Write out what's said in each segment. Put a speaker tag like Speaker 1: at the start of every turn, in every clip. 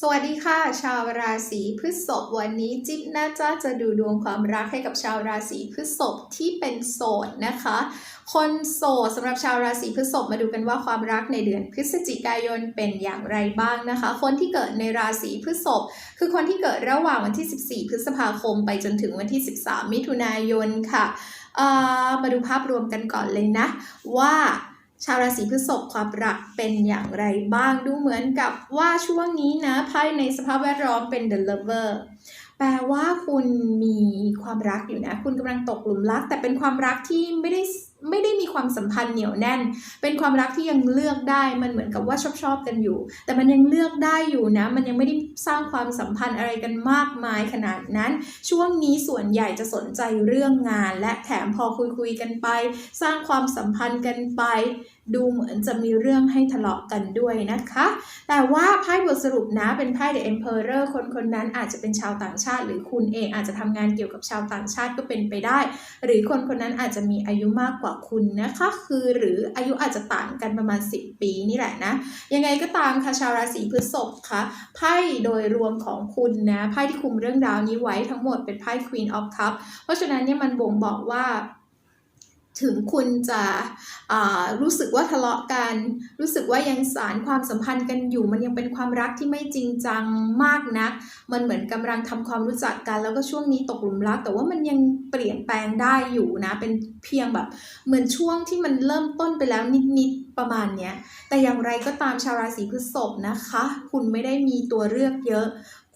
Speaker 1: สวัสดีค่ะ ชาวราศีพฤษภวันนี้จิ๊บน่าจะจะดูดวงความรักให้กับชาวราศีพฤษภที่เป็นโสดนะคะ คนโสดสำหรับชาวราศีพฤษภมาดูกันว่าความรักในเดือนพฤศจิกายนเป็นอย่างไรบ้างนะคะ คนที่เกิดในราศีพฤษภคือคนที่เกิดระหว่างวันที่ 14 พฤษภาคมไปจนถึงวันที่ 13 มิถุนายนค่ะเออมาดูภาพรวมกันก่อนเลยนะว่า ชาวราศีพฤษภความรักเป็นอย่างไรบ้างดูเหมือนกับว่าช่วงนี้นะภายในสภาพแวดล้อมเป็น the lover แปลว่าคุณมีความรักอยู่นะ คุณกำลังตกหลุมรัก แต่เป็นความรักที่ไม่ได้ ไม่ได้มีความสัมพันธ์เหนียวแน่น เป็นความรักที่ยังเลือกได้ มันเหมือนกับว่าชอบชอบกันอยู่ แต่มันยังเลือกได้อยู่นะ มันยังไม่ได้สร้างความสัมพันธ์อะไรกันมากมายขนาดนั้น ช่วงนี้ส่วนใหญ่จะสนใจเรื่องงาน และแถมพอคุยคุยกันไป สร้างความสัมพันธ์กันไป ดูเหมือนจะมีเรื่องให้ทะเลาะกันด้วยนะคะ แต่ว่าไพ่บทสรุปนะเป็นไพ่ The Emperor คนคนนั้นอาจจะเป็นชาวต่างชาติ หรือคุณเองอาจจะทำงานเกี่ยวกับชาวต่างชาติก็เป็นไปได้ หรือคนคนนั้นอาจจะมีอายุมากกว่าคุณนะคะ คือหรืออายุอาจจะต่างกันประมาณ 10 ปีนี่แหละนะ ยังไงก็ตามค่ะชาวราศีพฤษภคะไพ่โดยรวมของคุณนะไพ่ที่คุมเรื่องราวนี้ไว้ทั้งหมดเป็นไพ่ Queen of Cups เพราะฉะนั้นเนี่ยมันบ่งบอกว่า ถึงคุณจะอ่ารู้สึกว่าทะเลาะกัน รู้สึกว่ายังสารความสัมพันธ์กันอยู่ มันยังเป็นความรักที่ไม่จริงจังมากนัก มันเหมือนกำลังทำความรู้จักกัน แล้วก็ช่วงนี้ตกหลุมรัก แต่ว่ามันยังเปลี่ยนแปลงได้อยู่นะ เป็นเพียงแบบ เหมือนช่วงที่มันเริ่มต้นไปแล้วนิดๆประมาณเนี้ยแต่อย่างไรก็ตามชาวราศีพฤษภนะคะ คุณไม่ได้มีตัวเลือกเยอะ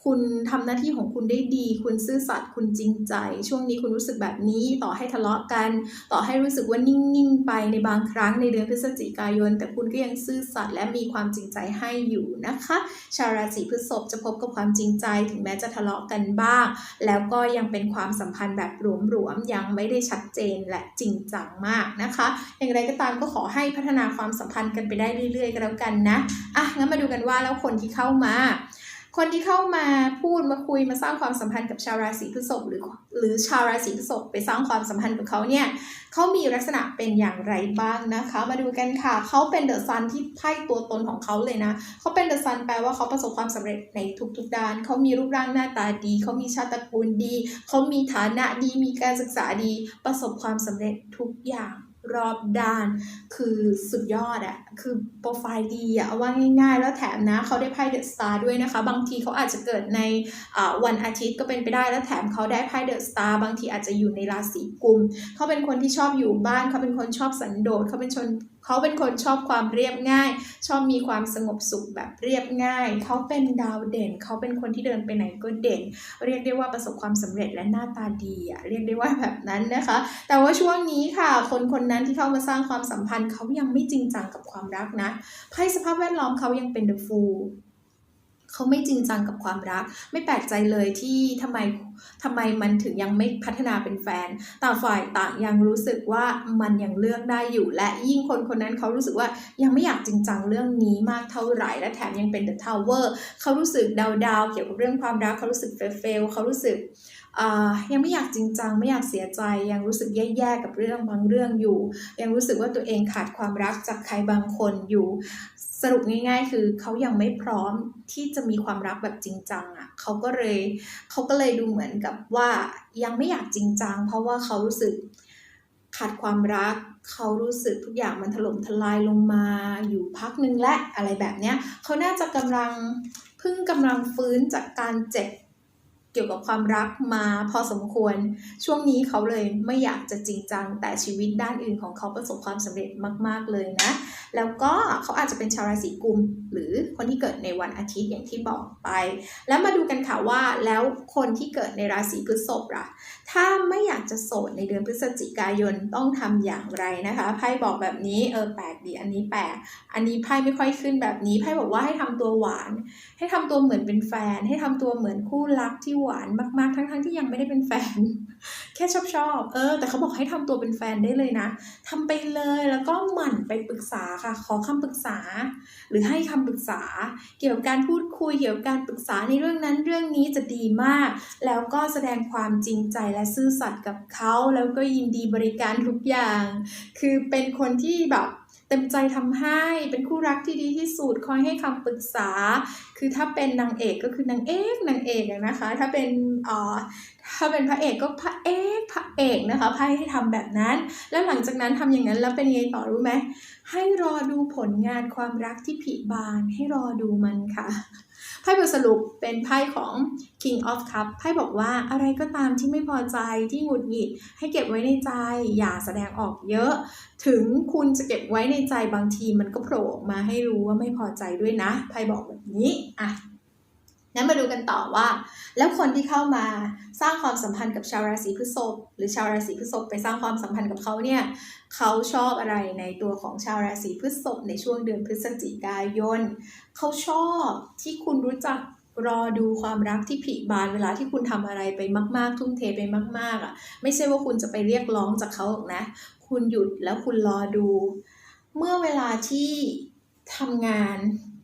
Speaker 1: คุณทำหน้าที่ของคุณได้ดี คุณซื่อสัตย์คุณจริงใจ ช่วงนี้คุณรู้สึกแบบนี้ต่อให้ทะเลาะกัน ต่อให้รู้สึกว่านิ่ง ๆ ไปในบางครั้งในเดือนพฤศจิกายน แต่คุณก็ยังซื่อสัตย์และมีความจริงใจให้อยู่นะคะ ชาวราศีพฤษภจะพบกับความจริงใจ ถึงแม้จะทะเลาะกันบ้าง แล้วก็ยังเป็นความสัมพันธ์แบบหลวม ๆ ยังไม่ได้ชัดเจนและจริงจังมากนะคะ อย่างไรก็ตามก็ขอให้พัฒนาความสัมพันธ์กันไปได้เรื่อยๆก็แล้วกันนะอะงั้นมาดูกันว่าแล้วคนที่เข้ามา คนที่เข้ามาพูดมาคุยมาสร้างความสัมพันธ์กับชาวราศีพฤษภหรือหรือชาวราศีพฤษภไปสร้างความสัมพันธ์กับเขาเนี่ยเขามีลักษณะเป็นอย่างไรบ้างนะคะ มาดูกันค่ะเขาเป็นเดอะซันที่ไพ่ตัวตนของเขาเลยนะเขาเป็นเดอะซันแปลว่าเขาประสบความสำเร็จในทุกๆด้านเขามีรูปร่างหน้าตาดีเขามีชาติตระกูลดีเขามีฐานะดีมีการศึกษาดี ประสบความสำเร็จทุกอย่าง รอบด้าน คือสุดยอดอะคือโปรไฟล์ดีอะเอาว่าง่ายๆ แล้วแถมนะเขาได้ไพ่เดอะสตาร์ด้วยนะคะ บางทีเขาอาจจะเกิดในวันอาทิตย์ก็เป็นไปได้แล้วแถมเขาได้ไพ่เดอะสตาร์บางทีอาจจะอยู่ในราศีกุมเขาเป็นคนที่ชอบอยู่บ้านเขาเป็นคนชอบสันโดษเขาเป็นชนเขาเป็นคนชอบความเรียบง่าย ชอบมีความสงบสุขแบบเรียบง่าย เขาเป็นดาวเด่น เขาเป็นคนที่เดินไปไหนก็เด่น เรียกได้ว่าประสบความสำเร็จและหน้าตาดีอะเรียกได้ว่าแบบนั้นนะคะ แต่ว่าช่วงนี้ค่ะ คนคนนั้นที่เข้ามาสร้างความสัมพันธ์เขายังไม่จริงจังกับความรักนะไพ่สภาพแวดล้อมเขายังเป็นเดอะฟู เขาไม่จริงจังกับความรัก ไม่แปลกใจเลยที่ทำไมทำไมมันถึงยังไม่พัฒนาเป็นแฟน ต่างฝ่ายต่างยังรู้สึกว่ามันยังเลือกได้อยู่ และยิ่งคนคนนั้นเขารู้สึกว่ายังไม่อยากจริงจังเรื่องนี้มากเท่าไหร่ และแถมยังเป็น the tower เขารู้สึกดาวๆเกี่ยวกับเรื่องความรักเขารู้สึกเฟลเฟลเขารู้สึกยังไม่อยากจริงจังไม่อยากเสียใจยังรู้สึกแย่ๆกับเรื่องบางเรื่องอยู่ ยังรู้สึกว่าตัวเองขาดความรักจากใครบางคนอยู่ สรุปง่าย ๆ คือเขายังไม่พร้อมที่จะมีความรักแบบจริงจังอะเขาก็เลยเขาก็เลยดูเหมือนกับว่ายังไม่อยากจริงจัง เพราะว่าเขารู้สึกขาดความรักเขารู้สึกทุกอย่างมันถล่มทลายลงมาอยู่พักหนึ่งและอะไรแบบเนี้ยเขาน่าจะกำลังเพิ่งกำลังฟื้นจากการเจ็บ เกี่ยวกับความรักมาพอสมควร ช่วงนี้เขาเลยไม่อยากจะจริงจัง แต่ชีวิตด้านอื่นของเขาประสบความสำเร็จมาก ๆเลยนะ แล้วก็เขาอาจจะเป็นชาวราศีกุม หรือคนที่เกิดในวันอาทิตย์อย่างที่บอกไป แล้วมาดูกันค่ะว่าแล้วคนที่เกิดในราศีพฤษภล่ะ ถ้าไม่อยากจะโสดในเดือนพฤศจิกายนต้องทำอย่างไรนะคะไพ่บอกแบบนี้เออแปลกดีอันนี้แปลกอันนี้ไพ่ไม่ค่อยขึ้นแบบนี้ไพ่บอกว่าให้ทำตัวหวาน ให้ทำตัวเหมือนเป็นแฟน ให้ทำตัวเหมือนคู่รักที่หวานมากๆ ทั้งๆที่ยังไม่ได้เป็นแฟน แค่ชอบชอบเออ แต่เขาบอกให้ทำตัวเป็นแฟนได้เลยนะทำไปเลยแล้วก็หมั่นไปปรึกษาค่ะ ขอคำปรึกษา หรือให้คำปรึกษา เกี่ยวกับการพูดคุยเกี่ยวกับการปรึกษาในเรื่องนั้นเรื่องนี้จะดีมาก แล้วก็แสดงความจริงใจและซื่อสัตย์กับเขาแล้วก็ยินดีบริการทุกอย่าง คือเป็นคนที่แบบ เต็มใจทำให้เป็นคู่รักที่ดีที่สุดคอยให้คำปรึกษา คือถ้าเป็นนางเอกก็คือนางเอกนางเอกนะคะ ถ้าเป็นอ่อถ้าเป็นพระเอกก็พระเอกพระเอกนะคะไพ่ให้ทำแบบนั้น แล้วหลังจากนั้นทำอย่างนั้นแล้วเป็นยังไงต่อรู้ไหมให้รอดูผลงานความรักที่ผลิบานให้รอดูมันค่ะ พ่บทสรุปเป็นไพ่ของ King of Cup ไพ่บอกว่าอะไรก็ตามที่ไม่พอใจที่หงุดหงิด ให้เก็บไว้ในใจ อย่าแสดงออกเยอะ ถึงคุณจะเก็บไว้ในใจบางทีมันก็โผล่ออกมาให้รู้ว่าไม่พอใจด้วยนะไพ่บอกแบบนี้อะ งั้นมาดูกันต่อว่า แล้วคนที่เข้ามาสร้างความสัมพันธ์กับชาวราศีพฤษภหรือชาวราศีพฤษภไปสร้างความสัมพันธ์กับเขาเนี่ยเขาชอบอะไรในตัวของชาวราศีพฤษภในช่วงเดือนพฤศจิกายนเขาชอบที่คุณรู้จักรอดูความรักที่ผลิบานเวลาที่คุณทำอะไรไปมากๆ ทุ่มเทไปมาก ๆอะไม่ใช่ว่าคุณจะไปเรียกร้องจากเขาหรอกนะ คุณหยุดแล้วคุณรอดู เมื่อเวลาที่ทำงาน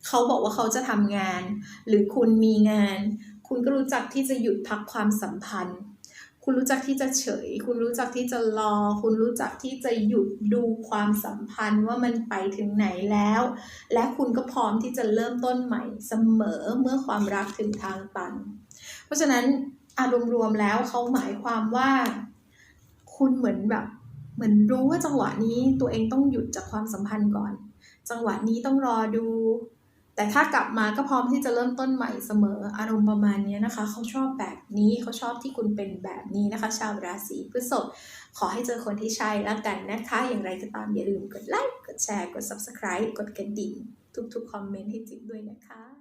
Speaker 1: เขาบอกว่าเขาจะทำงาน หรือคุณมีงาน คุณก็รู้จักที่จะหยุดพักความสัมพันธ์ คุณรู้จักที่จะเฉย คุณรู้จักที่จะรอ คุณรู้จักที่จะหยุดดูความสัมพันธ์ว่ามันไปถึงไหนแล้ว และคุณก็พร้อมที่จะเริ่มต้นใหม่เสมอเมื่อความรักถึงทางตัน เพราะฉะนั้นอารมณ์รวมแล้วเขาหมายความว่า คุณเหมือนแบบเหมือนรู้ว่าจังหวะนี้ตัวเองต้องหยุดจากความสัมพันธ์ก่อน จังหวะนี้ต้องรอดู แต่ถ้ากลับมาก็พร้อมที่จะเริ่มต้นใหม่เสมออารมณ์ประมาณนี้นะคะ เขาชอบแบบนี้เขาชอบที่คุณเป็นแบบนี้นะคะ ชาวราศีพฤษภขอให้เจอคนที่ใช่แล้วกันนะคะ อย่างไรก็ตามอย่าลืมกดไลค์กดแชร์กด subscribe กดกระดิ่งทุกๆคอมเมนต์ให้จิ๊บด้วยนะคะ